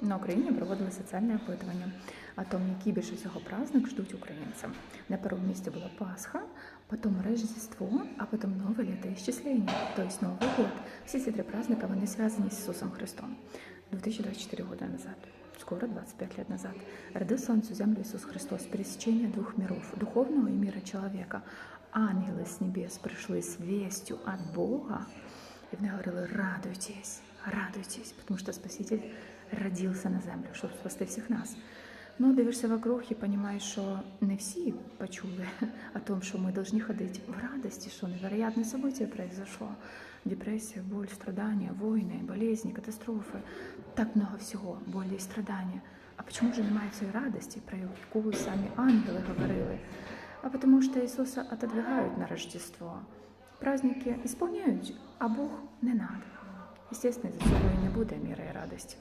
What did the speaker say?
На Україні проводили соціальне опитування о том, який більше всього праздник ждуть українцям. На першому місці була Пасха, потім Рождество, а потім Нове літоісчислення, тобто Новий год. Всі ці три праздника вони зв'язані з Ісусом Христом. 2024 года назад, скоро 25 лет назад, родился он землю Иисус Христос, пересечение двух миров, духовного и мира человека. Ангели с небес пришли с вестью от Бога, и вони говорили, радуйтесь, радуйтесь, потому что Спаситель родился на землю, щоб спасти всіх нас. Ну, дивишся вокруг і розумієш, що не всі почули о том, що ми повинні ходити в радості, що невероятне событие произошло. Депрессия, боль, страдания, войны, болезни, катастрофи. Так много всього, болі і страдання. А почему же немає цієї радості, про яку самі ангели говорили? А потому что Ісуса отодвигають на Рождество. Праздники исполняють, а Бог не надо. Естественно, за і не буде міра і радості.